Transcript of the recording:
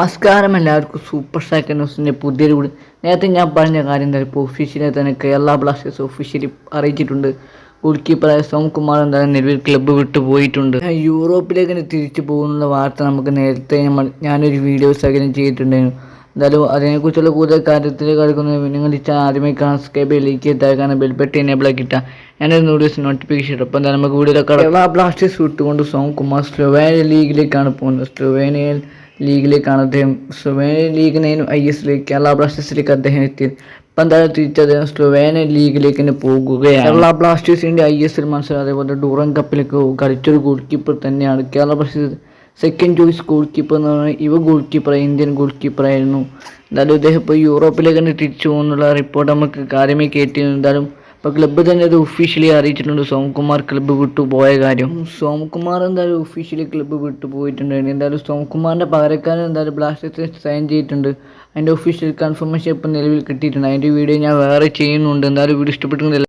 നമസ്കാരം എല്ലാവർക്കും super stack ന്യൂസിന്റെ പുതിയൊരു കൂടി നേരത്തെ ഞാൻ പറഞ്ഞ കാര്യം എന്തായാലും ഇപ്പോൾ ഒഫീഷ്യലെ തന്നെ കേരള ബ്ലാസ്റ്റേഴ്സ് ഒഫീഷ്യലി അറിയിച്ചിട്ടുണ്ട്. ഗോൾ കീപ്പറായ സോം കുമാർ എന്തായാലും നിലവിൽ ക്ലബ്ബ് വിട്ടു പോയിട്ടുണ്ട്. യൂറോപ്പിലേക്ക് തന്നെ തിരിച്ചു പോകുന്ന വാർത്ത നമുക്ക് നേരത്തെ നമ്മൾ ഞാനൊരു വീഡിയോ സകലം ചെയ്തിട്ടുണ്ടായിരുന്നു. എന്തായാലും അതിനെക്കുറിച്ചുള്ള കൂടുതൽ കാര്യത്തിൽ കിടക്കുന്നത് നിങ്ങൾ ഈ ആദ്യമേ കാണാൻ സ്കൈബ് ലീക്ക് ചെയ്താൽ ബെൽബെറ്റ് എനേബിൾ ആക്കിയിട്ടാ ഞാനൊരു നോട്ടീസ് നോട്ടിഫിക്കേഷൻ ഇട്ടു. അപ്പോൾ എന്തായാലും നമുക്ക് വീഡിയോ കേരള ബ്ലാസ്റ്റേഴ്സ് വിട്ടുകൊണ്ട് സോം കുമാർ സ്ലൊവേനിയ ലീഗിലേക്കാണ് പോകുന്നത്. സ്ലൊവേനിയൻ ലീഗിലേക്കാണ് അദ്ദേഹം സ്ലൊവേനിയ ലീഗിനെയും ഐ എസ് ലീഗ് കേരള ബ്ലാസ്റ്റേഴ്സിലേക്ക് അദ്ദേഹം ഇപ്പം എന്തായാലും തിരിച്ച് അദ്ദേഹം സ്ലൊവേനിയ ലീഗിലേക്ക് തന്നെ പോകുകയാണ്. കേരള ബ്ലാസ്റ്റേഴ്സിന്റെ ഐ എസ് എൽ മത്സരം അതേപോലെ ഡൂറൻ കപ്പിലേക്ക് കളിച്ചൊരു ഗോൾ കീപ്പർ തന്നെയാണ്. Kerala Blasters second choice goal keeper എന്ന് പറഞ്ഞാൽ ഇവ ഗോൾ കീപ്പർ ഇന്ത്യൻ ഗോൾ കീപ്പറായിരുന്നു എന്തായാലും ഇദ്ദേഹം ഇപ്പോൾ യൂറോപ്പിലേക്ക് തന്നെ തിരിച്ചു പോകുന്നുള്ള റിപ്പോർട്ട് നമുക്ക് കാര്യമായി കേട്ടിരുന്നു. എന്തായാലും ഇപ്പോൾ ക്ലബ്ബ് തന്നെ അത് ഒഫീഷ്യലി അറിയിച്ചിട്ടുണ്ട്. സോംകുമാർ ക്ലബ്ബ് വിട്ടു പോയ കാര്യം. സോംകുമാർ എന്തായാലും ഒഫീഷ്യലി ക്ലബ്ബ് വിട്ടു പോയിട്ടുണ്ട്. എന്തായാലും സോംകുമാറിന്റെ പകരക്കാരൻ എന്തായാലും ബ്ലാസ്റ്റേഴ്സ് സൈൻ ചെയ്തിട്ടുണ്ട്. അതിന്റെ ഒഫീഷ്യൽ കൺഫർമേഷൻ ഇപ്പം നിലവിൽ കിട്ടിയിട്ടുണ്ട്. അതിന്റെ വീഡിയോ ഞാൻ വേറെ ചെയ്യുന്നുണ്ട്. എന്തായാലും വീഡിയോ ഇഷ്ടപ്പെട്ടെങ്കിൽ